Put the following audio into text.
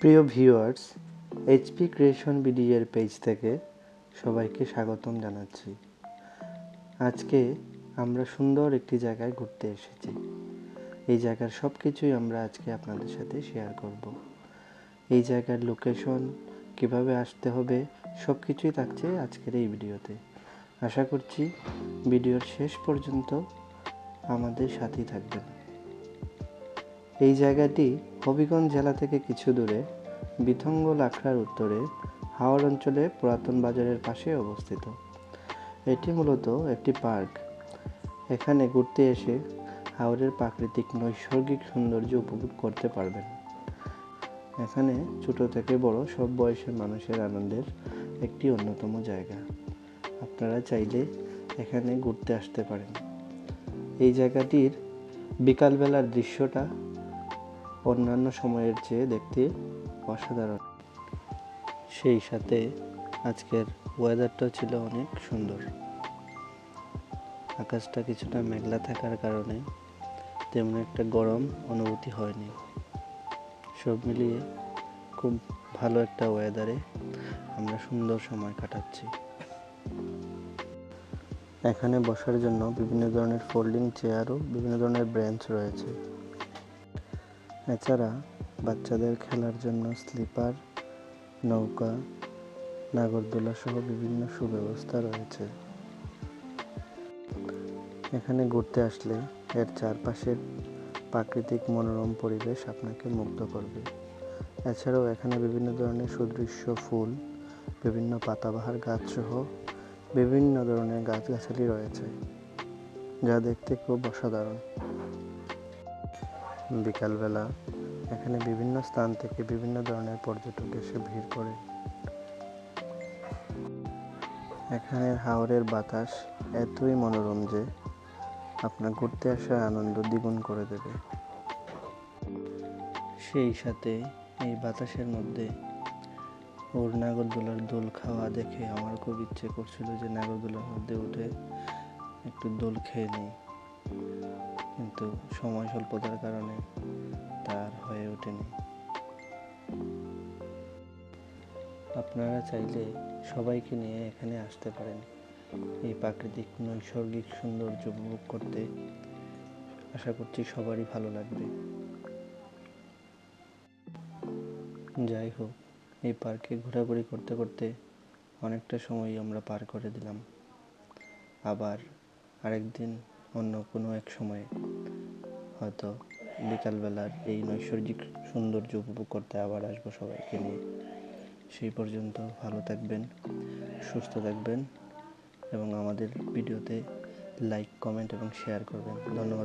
প্রিয় viewers, HP creation বিডিএর page থেকে সবাইকে স্বাগতম জানাচ্ছি। আজকে আমরা সুন্দর একটি জায়গায় ঘুরতে এসেছি। এই জায়গার সব কিছুই আমরা আজকে আপনাদের সাথে শেয়ার করব। এই জায়গার লোকেশন, কীভাবে আসতে হবে সব কিছুই থাকছে আজকের এই ভিডিওতে। আশা করছি ভিডিওর শেষ পর্যন্ত আমাদের সাথেই থাকবেন। এই জায়গাটি হবিগঞ্জ জেলা থেকে কিছু দূরে বিথঙ্গ লাখড়ার উত্তরে হাওড় অঞ্চলে পুরাতন বাজারের পাশে অবস্থিত। এটি মূলত একটি পার্ক। এখানে ঘুরতে এসে হাওড়ের প্রাকৃতিক নৈসর্গিক সৌন্দর্য উপভোগ করতে পারবেন। এখানে ছোট থেকে বড় সব বয়সের মানুষের আনন্দের একটি অন্যতম জায়গা। আপনারা চাইলে এখানে ঘুরতে আসতে পারেন। এই জায়গাটির বিকালবেলার দৃশ্যটা অন্যান্য সময়ের চেয়ে দেখতে অসাধারণ। সেই সাথে আজকের ওয়েদারটা ছিল অনেক সুন্দর। আকাশটা কিছুটা মেঘলা থাকার কারণে তেমন একটা গরম অনুভূতি হয়নি। সব মিলিয়ে খুব ভালো একটা ওয়েদারে আমরা সুন্দর সময় কাটাচ্ছি। এখানে বসার জন্য বিভিন্ন ধরনের ফোল্ডিং চেয়ারও বিভিন্ন ধরনের ব্রেঞ্চ রয়েছে। এছাড়া বাচ্চাদের খেলার জন্য স্লিপার, নৌকা, নাগরদোলা সহ বিভিন্ন সুব্যবস্থা রয়েছে। এখানে ঘুরতে আসলে এর চারপাশের প্রাকৃতিক মনোরম পরিবেশ আপনাকে মুগ্ধ করবে। এছাড়াও এখানে বিভিন্ন ধরনের সুদৃশ্য ফুল, বিভিন্ন পাতাবাহার গাছ সহ বিভিন্ন ধরনের গাছগাছালি রয়েছে, যা দেখতে খুব অসাধারণ। বিকালবেলা এখানে বিভিন্ন স্থান থেকে বিভিন্ন ধরনের পর্যটক এসে ভিড় করে। এখানে হাওরের বাতাস এতই মনোরম যে আপনার ঘুরতে আসার আনন্দ দ্বিগুণ করে দেবে। সেই সাথে এই বাতাসের মধ্যে ওর নাগরদোলার দোল খাওয়া দেখে আমার খুব ইচ্ছে করছিল যে নাগরদোলার মধ্যে উঠে একটু দোল খেয়ে নিই। কিন্তু সময় স্বল্পতার কারণে তার হয়ে ওঠেনি। আপনারা চাইলে সবাইকে নিয়ে এখানে আসতে পারেন। এই প্রাকৃতিক নৈসর্গিক সৌন্দর্য উপভোগ করতে আশা করছি সবারই ভালো লাগবে। যাই হোক, এই পার্কে ঘোরাঘুরি করতে করতে অনেকটা সময় আমরা পার করে দিলাম। আবার আরেকদিন অন্য কোনো এক সময়ে হয়তো বিকালবেলার এই নৈসর্গিক সৌন্দর্য উপভোগ করতে আবার আসব সবাইকে নিয়ে। সেই পর্যন্ত ভালো থাকবেন, সুস্থ থাকবেন এবং আমাদের ভিডিওতে লাইক কমেন্ট এবং শেয়ার করবেন। ধন্যবাদ।